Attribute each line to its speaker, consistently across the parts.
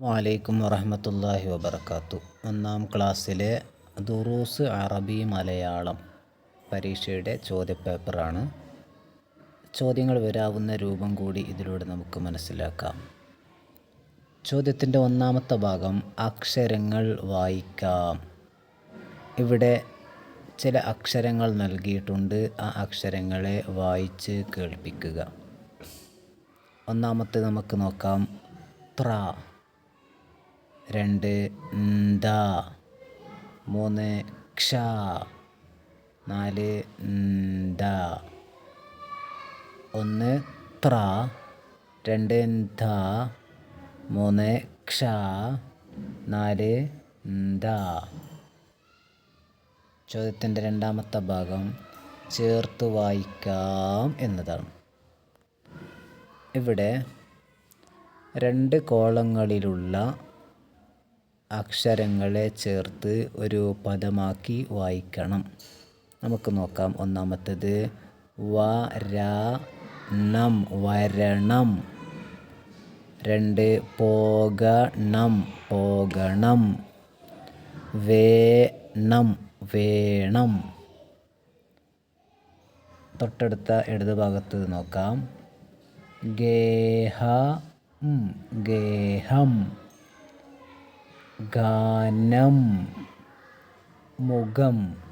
Speaker 1: വലൈക്കും വറഹമത്തല്ലാഹി വബർക്കാത്തു ഒന്നാം ക്ലാസ്സിലെ ദുറൂസ് അറബി മലയാളം പരീക്ഷയുടെ ചോദ്യപേപ്പറാണ്. ചോദ്യങ്ങൾ വരാവുന്ന രൂപം കൂടി ഇതിലൂടെ നമുക്ക് മനസ്സിലാക്കാം. ചോദ്യത്തിന്റെ ഒന്നാമത്തെ ഭാഗം അക്ഷരങ്ങൾ വായിക്കാം. ഇവിടെ ചില അക്ഷരങ്ങൾ നൽകിയിട്ടുണ്ട്. ആ അക്ഷരങ്ങളെ വായിച്ച് കേൾപ്പിക്കുക. ഒന്നാമത്തെ നമുക്ക് നോക്കാം. ത്ര. രണ്ട് ദ മൂന്ന് ക്ഷ. നാല് ദ ഒന്ന് ത്ര രണ്ട് ധ മൂന്ന് ക്ഷ. നാല് ദ ചോദ്യത്തിന്റെ രണ്ടാമത്തെ ഭാഗം ചേർത്ത് വായിക്കാം എന്നതാണ്. ഇവിടെ രണ്ട് കോളങ്ങളിലുള്ള അക്ഷരങ്ങളെ ചേർത്ത് ഒരു പദമാക്കി വായിക്കണം. നമുക്ക് നോക്കാം. ഒന്നാമത്തേത് വ വരണം വരണം. രണ്ട് പോകണം പോകണം. വേണം വേണം. തൊട്ടടുത്ത ഇടത് ഭാഗത്ത് നോക്കാം. ഗേഹം ഗേഹം. ഗാനം മുഖം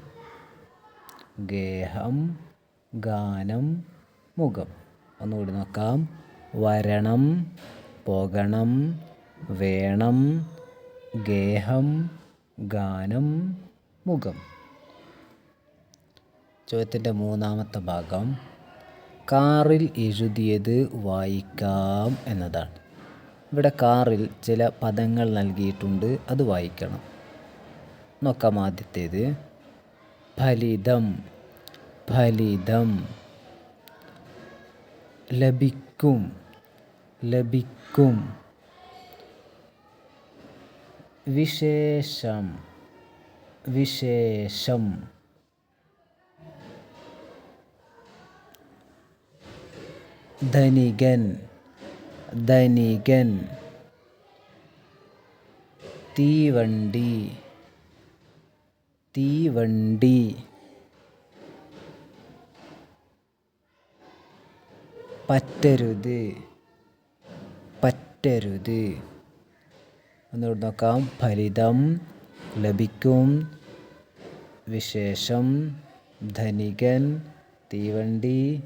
Speaker 1: ഗേഹം ഗാനം മുഖം. ഒന്നുകൂടി നോക്കാം. വരണം പോകണം വേണം ഗേഹം ഗാനം മുഖം. ചോദ്യത്തിന്റെ മൂന്നാമത്തെ ഭാഗം കാറിൽ എഴുതിയത് വായിക്കാം എന്നതാണ്. ഇവിടെ കാറിൽ ചില പദങ്ങൾ നൽകിയിട്ടുണ്ട് അത് വായിക്കണം. നോക്കാം ആദ്യത്തേത്. ഫലിതം ഫലിതം. ലഭിക്കും ലഭിക്കും. വിശേഷം വിശേഷം. ധനികൻ ധനികൻ തീവണ്ടി തീവണ്ടി. പറ്റരുത് പറ്റരുത്. ഒന്നുകൂടി നോക്കാം. ഫലിതം ലഭിക്കും. വിശേഷം ധനികൻ തീവണ്ടി.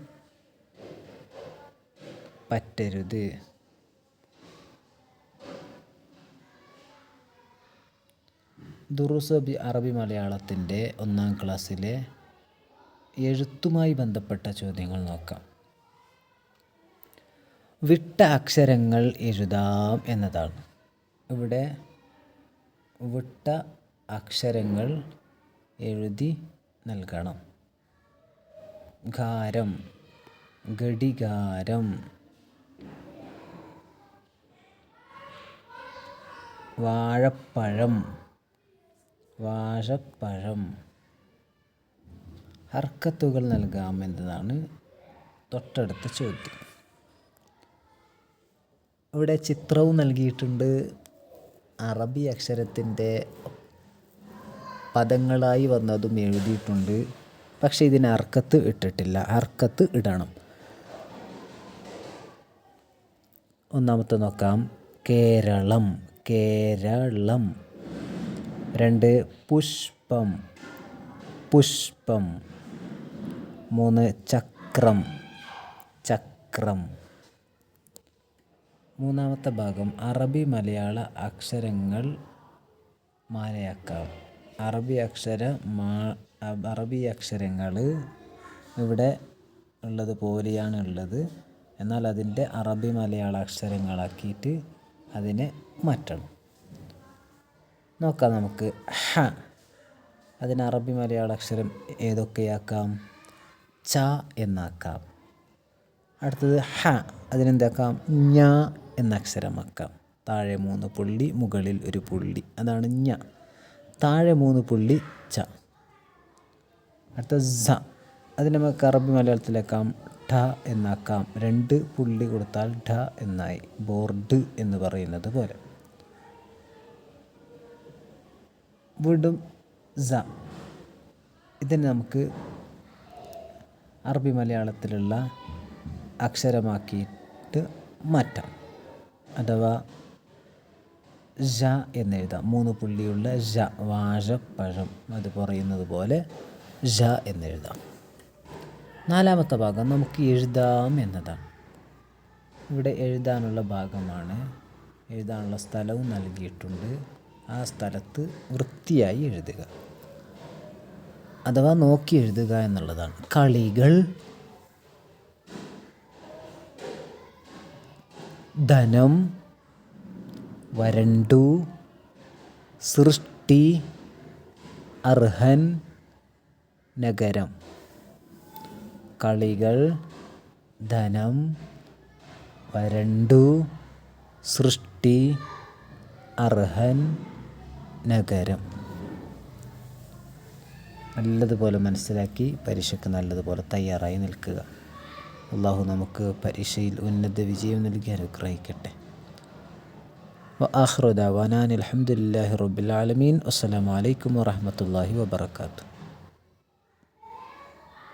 Speaker 1: പറ്റരുത്. ദുറൂസ് അറബി മലയാളത്തിന്റെ ഒന്നാം ക്ലാസ്സിലെ എഴുത്തുമായി ബന്ധപ്പെട്ട ചോദ്യങ്ങൾ നോക്കാം. വിട്ട അക്ഷരങ്ങൾ എഴുതാം എന്നതാണ്. ഇവിടെ വിട്ട അക്ഷരങ്ങൾ എഴുതി നൽകണം. ഘാരം ഘടികാരം വാഴപ്പഴം വാഴപ്പഴം ഹർക്കത്തുകൾ നൽകാമെന്നതാണ് തൊട്ടടുത്ത ചോദ്യം. ഇവിടെ ചിത്രവും നൽകിയിട്ടുണ്ട്. അറബി അക്ഷരത്തിന്റെ പദങ്ങളായി വന്നതും എഴുതിയിട്ടുണ്ട്. പക്ഷേ ഇതിന് അർക്കത്ത് ഇട്ടിട്ടില്ല. അർക്കത്ത് ഇടണം. ഒന്നാമത്തെ നോക്കാം. കേരളം. കേരളം. രണ്ട് പുഷ്പം പുഷ്പം. മൂന്ന് ചക്രം ചക്രം. മൂന്നാമത്തെ ഭാഗം അറബി മലയാള അക്ഷരങ്ങൾ മാലയാക്കാം. അറബി അക്ഷര മാ അറബി അക്ഷരങ്ങൾ ഇവിടെ ഉള്ളത് പോലെയാണ് ഉള്ളത്. എന്നാൽ അതിന്റെ അറബി മലയാള അക്ഷരങ്ങളാക്കിയിട്ട് അതിനെ മാറ്റണം. നോക്കാം നമുക്ക്. ഹ. അതിന് അറബി മലയാള അക്ഷരം ഏതൊക്കെയാക്കാം? ച എന്നാക്കാം. അടുത്തത് ഹ. അതിനെന്താക്കാം? ഞ എന്ന അക്ഷരമാക്കാം. താഴെ മൂന്ന് പുള്ളി മുകളിൽ ഒരു പുള്ളി. അതാണ് ഞ. താഴെ മൂന്ന് പുള്ളി ച. അടുത്ത സ. അതിന് നമുക്ക് അറബി മലയാളത്തിലേക്കാം ഠ എന്നാക്കാം. രണ്ട് പുള്ളി കൊടുത്താൽ ഠ എന്നായി. ബോർഡ് എന്ന് പറയുന്നത് പോലെ. വീണ്ടും സ. ഇതിനെ നമുക്ക് അറബി മലയാളത്തിലുള്ള അക്ഷരമാക്കിയിട്ട് മാറ്റാം. അഥവാ ജ എന്നെഴുതാം. മൂന്ന് പുള്ളിയുള്ള ജ വാഴപ്പഴം അത് പറയുന്നത് പോലെ ജ എന്നെഴുതാം. നാലാമത്തെ ഭാഗം നമുക്ക് എഴുതാം എന്നതാണ്. ഇവിടെ എഴുതാനുള്ള ഭാഗമാണ്. എഴുതാനുള്ള സ്ഥലവും നൽകിയിട്ടുണ്ട്. ആ സ്ഥലത്ത് വൃത്തിയായി എഴുതുക. അഥവാ നോക്കി എഴുതുക എന്നുള്ളതാണ്. കളികൾ. ധനം. വരണ്ടു. സൃഷ്ടി. അർഹൻ. നഗരം. കളികൾ. ധനം. വരണ്ടു. സൃഷ്ടി. അർഹൻ. നഗരം നല്ലതുപോലെ മനസ്സിലാക്കി പരീക്ഷയ്ക്ക് നല്ലതുപോലെ തയ്യാറായി നിൽക്കുക അള്ളാഹു നമുക്ക് പരീക്ഷയിൽ ഉന്നത വിജയം നൽകി അനുഗ്രഹിക്കട്ടെ وآخر دعوانا الحمد لله رب العالمين والسلام عليكم ورحمة الله وبركاته